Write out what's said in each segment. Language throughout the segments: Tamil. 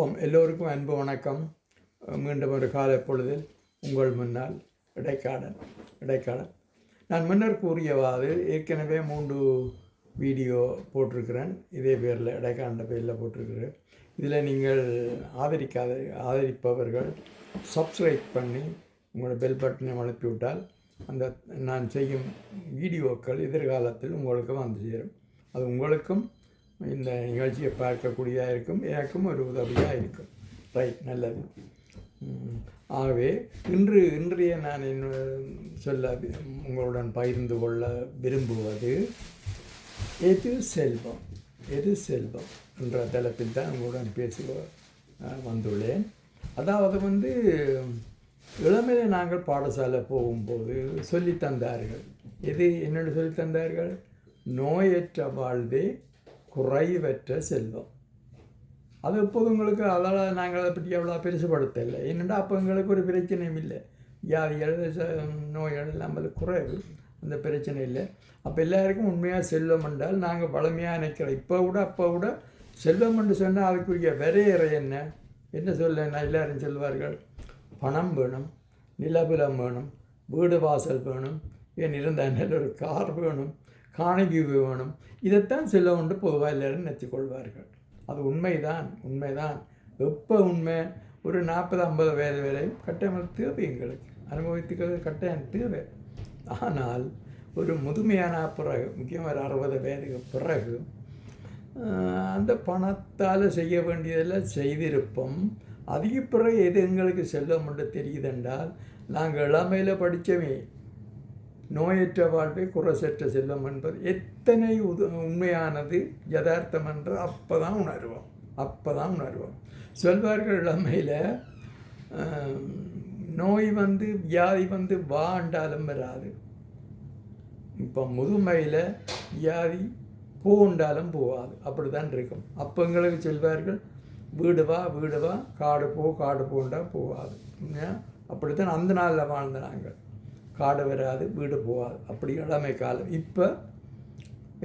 ஓம் எல்லோருக்கும் அன்பு வணக்கம். மீண்டும் ஒரு காலை பொழுதில் உங்கள் முன்னால் இடைக்காடன் இடைக்காடன் நான் முன்னர் கூறியவாறு ஏற்கனவே மூன்று வீடியோ போட்டிருக்கிறேன். இதே பேரில் இடைக்காண்ட பேரில் போட்டிருக்கிறேன். இதில் நீங்கள் ஆதரிக்காத ஆதரிப்பவர்கள் சப்ஸ்கிரைப் பண்ணி உங்களோட பெல் பட்டனை அனுப்பிவிட்டால் அந்த நான் செய்யும் வீடியோக்கள் எதிர்காலத்தில் உங்களுக்கு வந்து சேரும். அது உங்களுக்கும் இந்த நிகழ்ச்சியை பார்க்கக்கூடியதாக இருக்கும். எனக்கும் ஒரு உதவியாக இருக்கும். ரைட் நல்லது. ஆகவே இன்று இன்றைய நான் சொல்ல உங்களுடன் பகிர்ந்து கொள்ள விரும்புவது எது செல்வம்? எது செல்வம்? என்ற தலைப்பில் தான் உங்களுடன் பேசுக வந்துள்ளேன். அதாவது வந்து இளமையில் நாங்கள் பாடசாலை போகும்போது சொல்லித் தந்தார்கள். எது என்னென்னு சொல்லித் தந்தார்கள்? நோயற்ற வாழ்வே குறைவற்ற செல்வம். அது எப்போது உங்களுக்கு அதால் நாங்கள் அதை பற்றி அவ்வளோ பெருசுபடுத்தலை. என்னென்னா அப்போ எங்களுக்கு ஒரு பிரச்சனையும் இல்லை. வியாதிகள் ச- நோய்கள் எல்லாம் குறைவு. அந்த பிரச்சனை இல்லை. அப்போ எல்லாருக்கும் உண்மையாக செல்வம் என்றால் நாங்கள் வளமையாக நினைக்கிறோம். இப்போ கூட அப்போ கூட செல்வம் என்று சொன்னால் அதுக்குரிய வரையறை என்ன? என்ன சொல்ல எல்லாரும் சொல்வார்கள் பணம் வேணும் நிலபுலம் வேணும் வீடு வாசல் வேணும் ஏன் இருந்தால் ஒரு கார் வேணும் காணிகை வேணும். இதைத்தான் செல்வம் என்று பொதுவாக எல்லாரும் நினைத்துக் கொள்வார்கள் அது உண்மைதான் உண்மைதான். எப்போ உண்மை? ஒரு நாற்பது ஐம்பது வயது வரை கட்டாயம் தேவை எங்களுக்கு. அனுபவித்துக்கிறது கட்டாயம் தேவை. ஆனால் ஒரு முதுமையான பிறகு முக்கியமாக ஒரு அறுபது வயதுக்கு பிறகு அந்த பணத்தால் செய்ய வேண்டியதெல்லாம் செய்திருப்போம். அதிக பிறகு எது எங்களுக்கு செல்லும் என்று தெரியுதென்றால் நாங்கள் இளமையில் படித்தவே நோயற்ற வாழ்வை குறைசற்ற செல்வம் என்பது எத்தனை உது உண்மையானது யதார்த்தம் என்று அப்போ தான் உணர்வோம். அப்போ தான் உணர்வோம். சொல்வார்கள் இளமையில் நோய் வந்து வியாதி வந்து வாண்டாலும் வராது. இப்போ முதுமையில் வியாதி பூண்டாலும் போகாது. அப்படி தான் இருக்கும். அப்போ எங்களுக்கு சொல்வார்கள் வீடு வா வீடு வா காடு போ காடு போண்டா போகாது. அப்படி அப்படித்தான் அந்த நாளில் வாழ்ந்த நாங்கள். காடு வராது வீடு போகாது. அப்படி இளமை காலம். இப்போ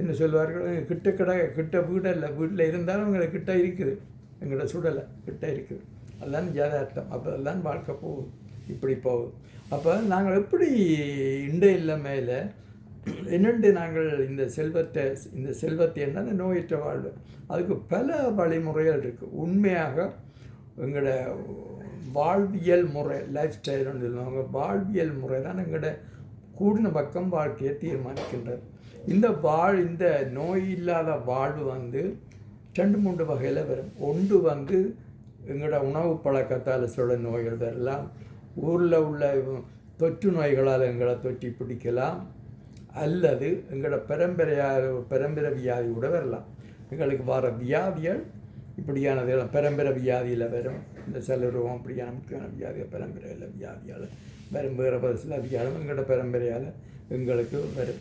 என்ன சொல்வார்கள்? கிட்ட கிட கிட்ட வீடு இல்லை வீட்டில் இருந்தாலும் எங்களை கிட்ட இருக்குது. எங்களோட சுடலை கிட்ட இருக்குது. அதுதான் ஜாதார்த்தம் அப்போ அதெல்லாம் வாழ்க்கை போகும் இப்படி போகும் அப்போ நாங்கள் எப்படி இண்டை இல்லாமையில் என்னென்று நாங்கள் இந்த செல்வத்தை இந்த செல்வத்தை என்ன அந்த நோயற்ற வாழ்வு? அதுக்கு பல வழிமுறைகள் இருக்குது உண்மையாக எங்களோட வாழ்வியல் முறை லைஃப் ஸ்டைல்னு சொல்லுவாங்க. வாழ்வியல் முறை தான் எங்களோட கூடின பக்கம் வாழ்க்கையை தீர்மானிக்கின்றது. இந்த வாழ் இந்த நோய் இல்லாத வாழ்வு வந்து ரெண்டு மூன்று வகையில் வரும். ஒன்று வந்து எங்களோட உணவு பழக்கத்தால் சொல்ல நோய்கள் வரலாம். ஊரில் உள்ள தொற்று நோய்களால் எங்களை தொற்றி பிடிக்கலாம். அல்லது எங்களோட பரம்பரையாக பரம்பரை வியாதி கூட வரலாம். எங்களுக்கு வர வியாதிகள் இப்படியானது பரம்பரை வியாதியில் வரும். இந்த செல்லுருவம் அப்படியான முக்கியமான வியாதிய பரம்பரையில் வியாதியால் வரும் வேறு அதிகாரம் எங்களோட பரம்பரையால் எங்களுக்கு வரும்.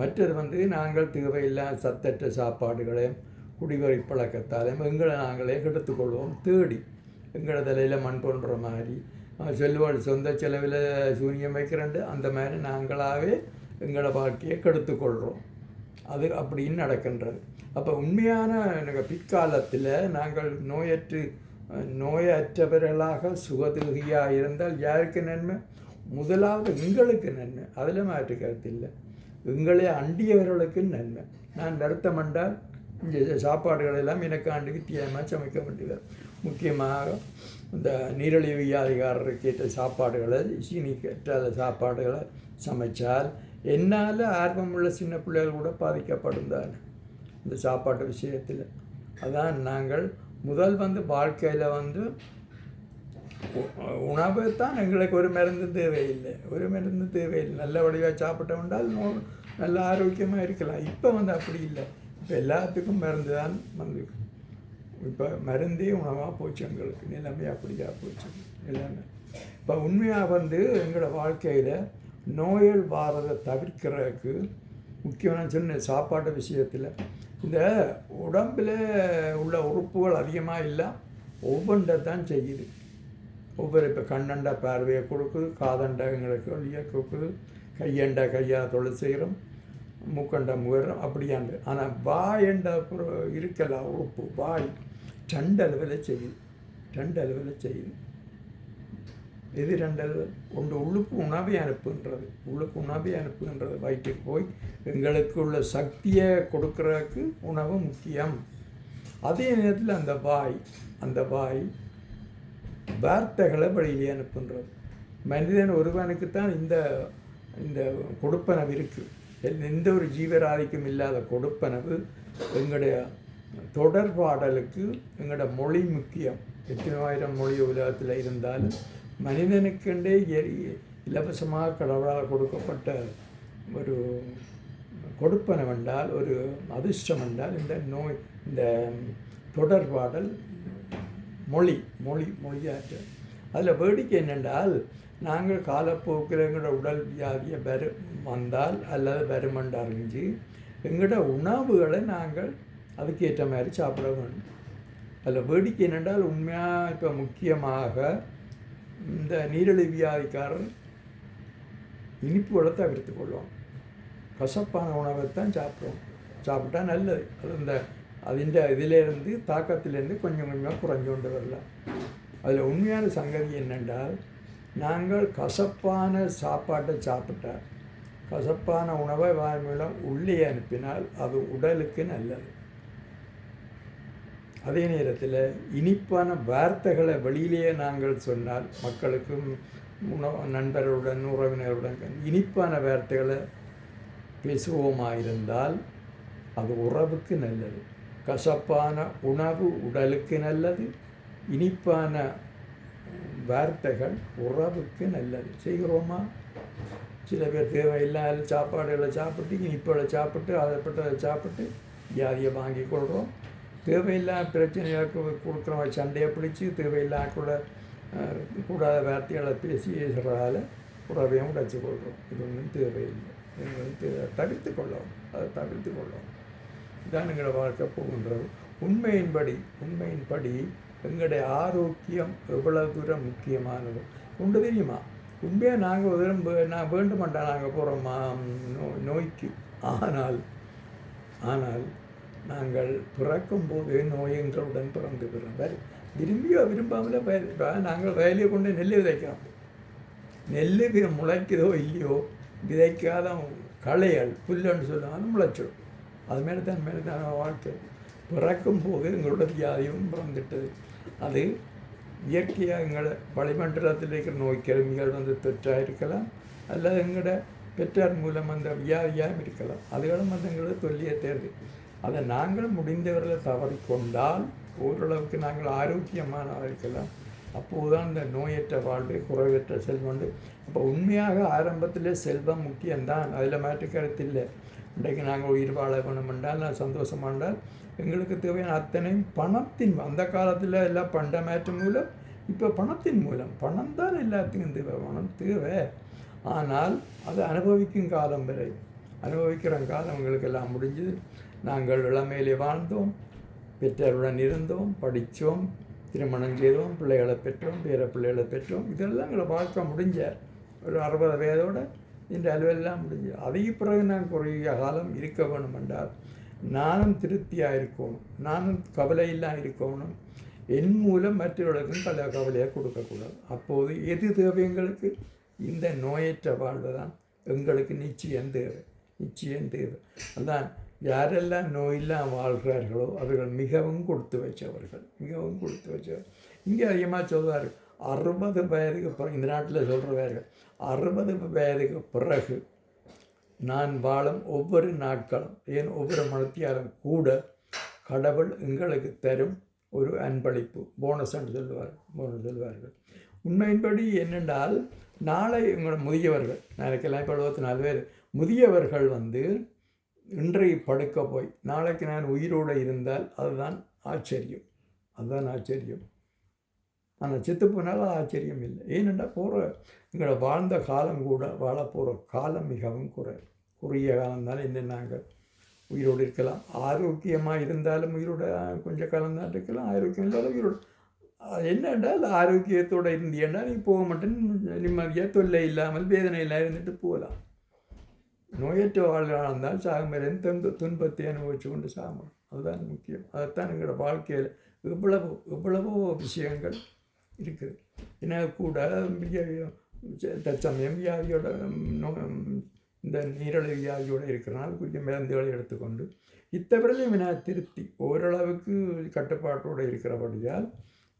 மற்றது வந்து நாங்கள் தேவையில்லாத சத்தற்ற சாப்பாடுகளையும் குடிவரை பழக்கத்தாலும் எங்களை நாங்களே கெடுத்துக்கொள்வோம். தேடி எங்களோட தலையில் மண் போன்ற மாதிரி செல்வாள் சொந்த செலவில் சூனியம் வைக்கிறண்டு அந்த மாதிரி நாங்களாகவே எங்களோட வாழ்க்கையை கெடுத்துக்கொள்கிறோம் அது அப்படின்னு நடக்கின்றது. அப்போ உண்மையான எனக்கு பிற்காலத்தில் நாங்கள் நோயற்று நோயற்றவர்களாக சுகதுகியாக இருந்தால் யாருக்கு நன்மை? முதலாவது எங்களுக்கு நன்மை. அதில் மாற்று கருத்து இல்லை. எங்களை அண்டியவர்களுக்கு நன்மை. நான் வருத்தம் என்றால் இந்த சாப்பாடுகள் எல்லாம் எனக்கு ஆண்டு வித்தியாசமாக சமைக்க வேண்டியது முக்கியமாக இந்த நீரழிவு வியாதிகாரருக்கு ஏற்ற சாப்பாடுகளை சீனி கற்றாத சாப்பாடுகளை சமைச்சால் என்னால் ஆர்வமுள்ள சின்ன பிள்ளைகள் கூட பாதிக்கப்படும் தான்? இந்த சாப்பாட்டு விஷயத்தில். அதான் நாங்கள் முதல் வந்து வாழ்க்கையில் வந்து உணவு தான் எங்களுக்கு ஒரு மருந்து தேவையில்லை. ஒரு மருந்து தேவையில்லை. நல்ல வடிவாக சாப்பிட்டோம்னால் நோ நல்ல ஆரோக்கியமாக இருக்கலாம். இப்போ வந்து அப்படி இல்லை. இப்போ எல்லாத்துக்கும் மருந்து தான் வந்து இப்போ மருந்தே உணவாக போச்சு எங்களுக்கு. நிலைமை அப்படியா போச்சு. எல்லாமே இப்போ உண்மையாக வந்து எங்களோட வாழ்க்கையில் நோயல் வாரதை தவிர்க்கிறதுக்கு முக்கியமான சொன்ன சாப்பாட்டு விஷயத்தில் இந்த உடம்பில் உள்ள உறுப்புகள் அதிகமாக இல்லை ஒவ்வொன்றை தான் செய்யுது. ஒவ்வொரு இப்போ கண்ணண்ட பார்வையை கொடுக்குது காதண்ட எங்களுக்கு வழியை கொடுக்குது கையண்ட கையாக தொழில் செய்கிறோம் மூக்கண்ட முகரம் அப்படியாண்டு ஆனால் வாயண்ட அப்புறம் இருக்கலாம் உறுப்பு வாய். ரெண்டு அளவில் செய்யுது ரெண்டு அளவில் செய்யுது. எதிரண்டல் ரெண்டு உள்ளுக்கு உணவை அனுப்புகின்றது. உள்ளுக்கு உணவை அனுப்புகின்றது. வயிற்றுக்கு போய் எங்களுக்கு உள்ள சக்தியை கொடுக்கறதுக்கு உணவு முக்கியம். அதே நேரத்தில் அந்த வாய் அந்த வாய் வார்த்தைகளை வெளியிலே அனுப்புன்றது மனிதன் ஒருவனுக்குத்தான் இந்த இந்த கொடுப்பனவு இருக்குது எந்த ஒரு ஜீவராதிக்கும் இல்லாத கொடுப்பனவு எங்களுடைய தொடர்பாடலுக்கு எங்களோட மொழி முக்கியம். எத்தனை ஆயிரம் மொழி உலகத்தில் இருந்தாலும் மனிதனுக்கென்றே இலவசமாக கடவுளால் கொடுக்கப்பட்ட ஒரு கொடுப்பனம் என்றால் ஒரு அதிர்ஷ்டம் என்றால் இந்த நோய் இந்த தொடர்பாடல் மொழி மொழி மொழியாற்று அதில் வேடிக்கை என்னென்றால் நாங்கள் காலப்போக்கில் எங்களோட உடல் வியாதியை வரு வந்தால் அல்லது வருமென்று அறிஞ்சு எங்களோட உணவுகளை நாங்கள் அதுக்கேற்ற மாதிரி சாப்பிட வேண்டும் அதில் வேடிக்கை என்னென்றால் உண்மையாக இப்போ முக்கியமாக இந்த நீரிழிவு வியாதிக்காரன் இனிப்புகளை தவிர்த்து கொள்வோம் கசப்பான உணவைத்தான் சாப்பிடுவோம் சாப்பிட்டா நல்லது. அது இந்த அதிண்ட இதிலேருந்து தாக்கத்திலேருந்து கொஞ்சம் கொஞ்சமாக குறைஞ்சு கொண்டு வரலாம். அதில் உண்மையான சங்கதி என்னென்றால் நாங்கள் கசப்பான சாப்பாட்டை சாப்பிட்டால் கசப்பான உணவை வாய் மூலம் உள்ளே அனுப்பினால் அது உடலுக்கு நல்லது. அதே நேரத்தில் இனிப்பான வார்த்தைகளை வெளியிலேயே நாங்கள் சொன்னால் மக்களுக்கும் உணவு நண்பர்களுடன் உறவினர்களுடன் இனிப்பான வார்த்தைகளை பேசுவோமாயிருந்தால் அது உறவுக்கு நல்லது. கசப்பான உணவு உடலுக்கு நல்லது. இனிப்பான வார்த்தைகள் உறவுக்கு நல்லது. செய்கிறோமா? சில பேர் தேவையில்லாத சாப்பாடுகளை சாப்பிட்டு இனிப்புகளை சாப்பிட்டு அதைப்பட்டதை சாப்பிட்டு வியாதியை வாங்கி கொள்கிறோம் தேவையில்லாத பிரச்சனைகளுக்கு கொடுக்குறவங்க சண்டையை பிடிச்சி தேவையில்லாத கூட கூடாத வார்த்தைகளை பேசி சொல்கிறதால உறவையும் உடைச்சு கொள்கிறோம் இது ஒன்றும் தேவையில்லை. இது ஒன்றும் தவிர்த்து கொள்ளவும். அதை தவிர்த்து கொள்ளவும். இதான் எங்களை வாழ்க்கை போகின்றது. உண்மையின்படி உண்மையின்படி எங்களுடைய ஆரோக்கியம் எவ்வளவு தூரம் முக்கியமானது? உண்டு தெரியுமா? உண்மையாக நாங்கள் விரும்ப நான் வேண்டுமாண்டா நாங்கள் போகிறோமா நோ நோய்க்கு. ஆனால் ஆனால் நாங்கள் பிறக்கும் போது நோயங்களுடன் பிறந்து பிறோம் விரும்பியோ விரும்பாமல வய- நாங்கள் வயலில் கொண்டு நெல் விதைக்கிறோம். நெல் முளைக்குதோ இல்லையோ விதைக்காத களைகள் புல்லுன்னு சொல்லுவாங்க முளைச்சிடும். அது மேலே தான் மேலே தான் வாழ்க்கை. பிறக்கும் போது எங்களோட வியாதியும் பிறந்துட்டது. அது இயற்கையாக எங்களை வளிமண்டலத்தில் இருக்கிற நோய் கிருமிகள் வந்து தொற்றாக இருக்கலாம் அல்லது எங்களோட பெற்றார் மூலம் அந்த வியாதியாக இருக்கலாம். அதுகளும் வந்து எங்களுக்கு தொல்லியை தேர்வு. அதை நாங்கள் முடிந்தவர்களை தவறிக்கொண்டால் ஓரளவுக்கு நாங்கள் ஆரோக்கியமானதாக இருக்கலாம். அப்போதுதான் இந்த நோயற்ற வாழ்வு குறைவற்ற செல்வம் அப்போ உண்மையாக ஆரம்பத்தில் செல்வம் முக்கியம்தான். அதில் மாற்று கருத்தில்லை இன்றைக்கு நாங்கள் உயிர் வாழ வேணும் என்றால் நான் சந்தோஷமா என்றால் எங்களுக்கு தேவையான அத்தனையும் பணத்தின் அந்த காலத்தில் எல்லாம் பண்ட மாற்று மூலம் இப்போ பணத்தின் மூலம். பணம் தான் எல்லாத்துக்கும் தேவை. பணம் தேவை. ஆனால் அது அனுபவிக்கும் காலம் வரை அனுபவிக்கிற காலம் எங்களுக்கு எல்லாம் முடிஞ்சது. நாங்கள் இளமையிலே வாழ்ந்தோம் பெற்றோருடன் இருந்தோம் படித்தோம் திருமணம் செய்தோம் பிள்ளைகளை பெற்றோம் பேர பிள்ளைகளை பெற்றோம். இதெல்லாம் எங்களை வாழ்க்கை முடிஞ்ச ஒரு அறுபது வயதோடு இந்த அலுவலெல்லாம் முடிஞ்சு அதுக்கு பிறகு நான் குறுகிய காலம் இருக்க வேணும் என்றால் நானும் திருப்தியாக இருக்கணும். நானும் கவலையெல்லாம் இருக்கணும். என் மூலம் மற்றவர்களுக்கும் பல கவலையாக கொடுக்கக்கூடாது. அப்போது எது தேவை எங்களுக்கு? இந்த நோயற்ற வாழ்வு தான். எங்களுக்கு நிச்சயம் தேவை. நிச்சயம் தேவை. அதான் யாரெல்லாம் நோயெல்லாம் வாழ்கிறார்களோ அவர்கள் மிகவும் கொடுத்து வச்சவர்கள் மிகவும் கொடுத்து வச்சவர் இங்கே அதிகமாக சொல்வார் அறுபது வயதுக்கு பிறகு இந்த நாட்டில் சொல்கிறவர்கள் அறுபது வயதுக்கு பிறகு நான் வாழும் ஒவ்வொரு நாட்களும் ஏன் ஒவ்வொரு மனத்தியாலும் கூட கடவுள் எங்களுக்கு தரும் ஒரு அன்பளிப்பு போனஸ் என்று சொல்லுவார் போனஸ் சொல்வார்கள் உண்மையின்படி என்னென்றால் நாளை உங்களோட முதியவர்கள் நாளைக்கெல்லாம் இப்போ எழுபத்தி நாலு பேர் முதியவர்கள் வந்து இன்றைக்கு படுக்க போய். நாளைக்கு நான் உயிரோடு இருந்தால் அதுதான் ஆச்சரியம். அதுதான் ஆச்சரியம். ஆனால் செத்து போனாலும் ஆச்சரியம் இல்லை. ஏனென்றால் போகிற எங்களை வாழ்ந்த காலம் கூட வாழ போகிற காலம் மிகவும் குறை. குறுகிய காலம் தான் என்ன நாங்கள் உயிரோடு இருக்கலாம். ஆரோக்கியமாக இருந்தாலும் உயிரோட கொஞ்சம் காலம் தான் இருக்கலாம். ஆரோக்கியம் இருந்தாலும் உயிரோடு. என்னென்றால் ஆரோக்கியத்தோடு இருந்தீங்கன்னா நீ போக மாட்டேன் நிம்மதியாக தொல்லை இல்லாமல் வேதனை இல்லாமல் இருந்துட்டு போகலாம். நோயற்ற வாழ்கிறாக இருந்தால் சாகும் எந்த துன்ப துன்பத்தை அனுபவிச்சு கொண்டு சாகணும். அதுதான் முக்கியம். அதைத்தான் எங்களோட வாழ்க்கையில் எவ்வளவோ எவ்வளவோ விஷயங்கள் இருக்குது. ஏன்னா கூட தற்சமயம் வியாதியோட நோ- இந்த நீரழிவு வியாதியோடு இருக்கிறனால கொஞ்சம் மருந்துகளை எடுத்துக்கொண்டு இத்தவரையிலும் நான் திருப்தி ஓரளவுக்கு கட்டுப்பாட்டோடு இருக்கிறபடியால்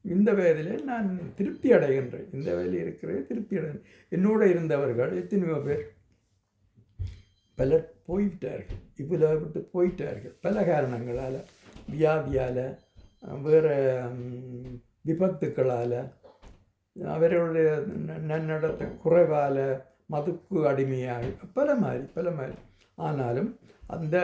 இந்த வயதிலே நான் திருப்தி அடைகின்றேன். இந்த வயதில் இருக்கிற திருப்தி அடைகிறேன். என்னோட இருந்தவர்கள் எத்தனையோ பேர் பலர் போய்விட்டார்கள். இவ்வளோ விட்டு போயிட்டார்கள் பல காரணங்களால் வியாதியால் வேறு விபத்துக்களால் அவர்களுடைய நன்னடத்தை குறைவால் மதுக்கு அடிமையாகி பல மாதிரி பல மாதிரி ஆனாலும் அந்த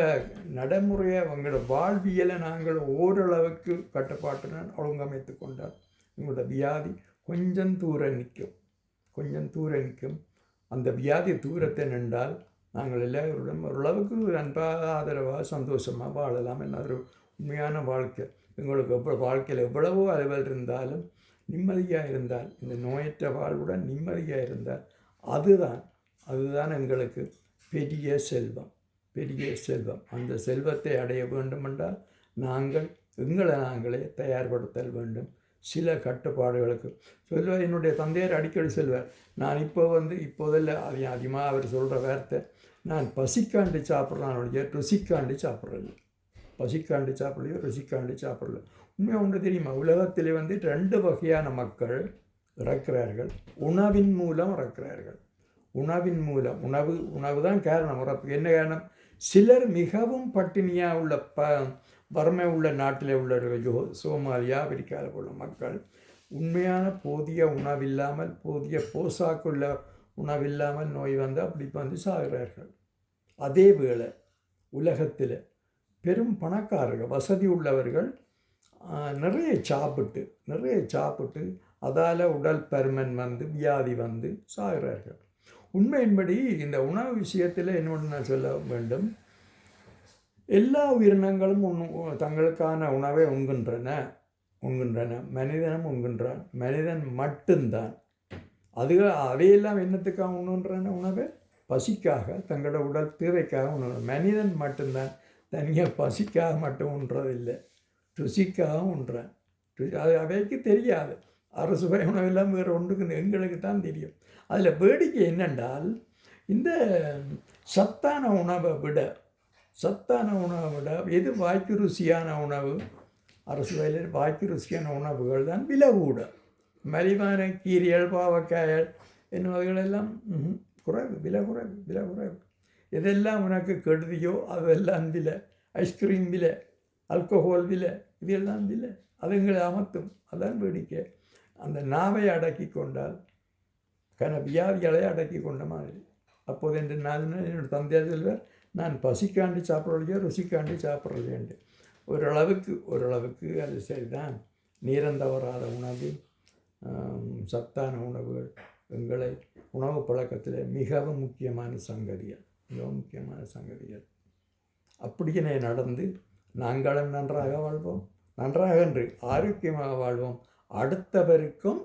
நடைமுறையை அவங்களோட வாழ்வியலை நாங்கள் ஓரளவுக்கு கட்டுப்பாட்டுடன் ஒழுங்கமைத்து கொண்டால் எங்களோட வியாதி கொஞ்சம் தூரம் நிற்கும். கொஞ்சம் தூரம் நிற்கும். அந்த வியாதி தூரத்தை நின்றால் நாங்கள் எல்லோருடன் ஓரளவுக்கு அன்பாக ஆதரவாக சந்தோஷமாக வாழலாம். என்ன ஒரு உண்மையான வாழ்க்கை. எங்களுக்கு எவ்வளோ வாழ்க்கையில் எவ்வளவோ அலைவல் இருந்தாலும் நிம்மதியாக இருந்தால் இந்த நோயற்ற வாழ்வுடன் நிம்மதியாக இருந்தால் அதுதான் அதுதான் எங்களுக்கு பெரிய செல்வம். பெரிய செல்வம். அந்த செல்வத்தை அடைய வேண்டுமென்றால் நாங்கள் எங்களை நாங்களே தயார்படுத்தல் வேண்டும். சில கட்டுப்பாடுகளுக்கு. சொல்வார் என்னுடைய தந்தையார் அடிக்கடி சொல்வார் நான் இப்போ வந்து இப்போதில் அதிகமாக அவர் சொல்கிற வார்த்தை நான் பசிக்காண்டி சாப்பிட்றேன் ஒழிய ருசிக்காண்டி சாப்பிட்றது பசிக்காண்டி சாப்பிடலையோ ருசிக்காண்டி சாப்பிடல. உண்மையாக ஒன்று தெரியுமா? உலகத்தில் வந்து ரெண்டு வகையான மக்கள் இறக்கிறார்கள். உணவின் மூலம் இறக்கிறார்கள். உணவின் மூலம் உணவு உணவு தான் காரணம். உறப்பு என்ன காரணம்? சிலர் மிகவும் பட்டினியாக உள்ள ப வறுமை உள்ள நாட்டில் உள்ள ஜோ சோமாலியா அமெரிக்காவில் உள்ள மக்கள் உண்மையான போதிய உணவில்லாமல் போதிய போசாக்குள்ள உணவில்லாமல் நோய் வந்து அப்படி வந்து சாகிறார்கள். அதே வேளை உலகத்தில் பெரும் பணக்காரர்கள் வசதி உள்ளவர்கள் நிறைய சாப்பிட்டு நிறைய சாப்பிட்டு அதால் உடல் பருமன் வந்து வியாதி வந்து சாகிறார்கள். உண்மையின்படி இந்த உணவு விஷயத்தில் இன்னொன்று நான் சொல்ல வேண்டும்? எல்லா உயிரினங்களும் உண் தங்களுக்கான உணவை உண்கின்றன உண்கின்றன. மனிதனும் உண்கின்றான். மனிதன் மட்டும்தான். அது அதையெல்லாம் என்னத்துக்காக உண்ணுன்றான உணவு பசிக்காக தங்களோட உடல் தேவைக்காக உணவு மனிதன் மட்டும்தான் தனியாக பசிக்காக மட்டும் உண்றதில்லை. ருசிக்காக உண்றேன். ருசி அது அவைக்கு தெரியாது. அரசு பய உணவெல்லாம் வேறு ஒன்றுக்கு எங்களுக்கு தான் தெரியும். அதில் வேடிக்கை என்னென்றால் இந்த சத்தான உணவை விட சத்தான உணவை விட எது வாய்க்கு ருசியான உணவு? அரசு வயலில் வாய்க்கு ருசியான உணவுகள் தான் விலை கூட. மலிவான கீரியல் பாவக்காயல் என்பவைகளெல்லாம் ம்ஹும், குறைவு விலை குறைவு விலை குறைவு. எதெல்லாம் உனக்கு கெடுதியோ அதெல்லாம் விலை. ஐஸ்கிரீம் விலை அல்கோஹோல் விலை இதெல்லாம் விலை. அதுங்களை அமர்த்தும் அதான் வேடிக்கை. அந்த நாவை அடக்கி கொண்டால் கன வியாதிகளை அடக்கி கொண்ட மாதிரி. அப்போது என்று நான் என்னோட தந்தையார் செல்வர் நான் பசிக்காண்டி சாப்பிட்றதையோ ருசிக்காண்டி சாப்பிட்றதேண்டு ஓரளவுக்கு ஓரளவுக்கு அது சரிதான். நீரந்தவராத உணவு. சத்தான உணவுகள் எங்களை உணவு பழக்கத்தில் மிகவும் முக்கியமான சங்கதிகள் மிகவும் முக்கியமான சங்கதிகள். அப்படியே நடந்து நாங்களும் நன்றாக வாழ்வோம். நன்றாக என்று ஆரோக்கியமாக வாழ்வோம். அடுத்தவருக்கும்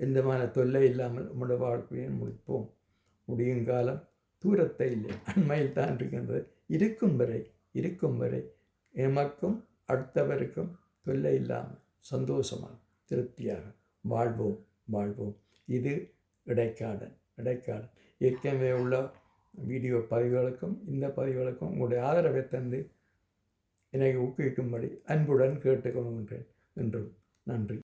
எந்தமான தொல்லை இல்லாமல் நம்முடைய வாழ்க்கையை முடிப்போம். முடியும் காலம் தூரத்தை இல்லை அண்மையில் தான் இருக்கின்றது. இருக்கும் வரை இருக்கும் வரை எமக்கும் அடுத்தவருக்கும் தொல்லை இல்லாமல் சந்தோஷமாக திருப்தியாக வாழ்வோம் வாழ்வோம். இது இடைக்காடன் இடைக்காடன் ஏற்கனவே உள்ள வீடியோ பதிவுகளுக்கும் இந்த பதிவுகளுக்கும் உங்களுடைய ஆதரவை தந்து என்னை ஊக்குவிக்கும்படி அன்புடன் கேட்டுக்கொள்கின்றேன். என்றும் நன்றி.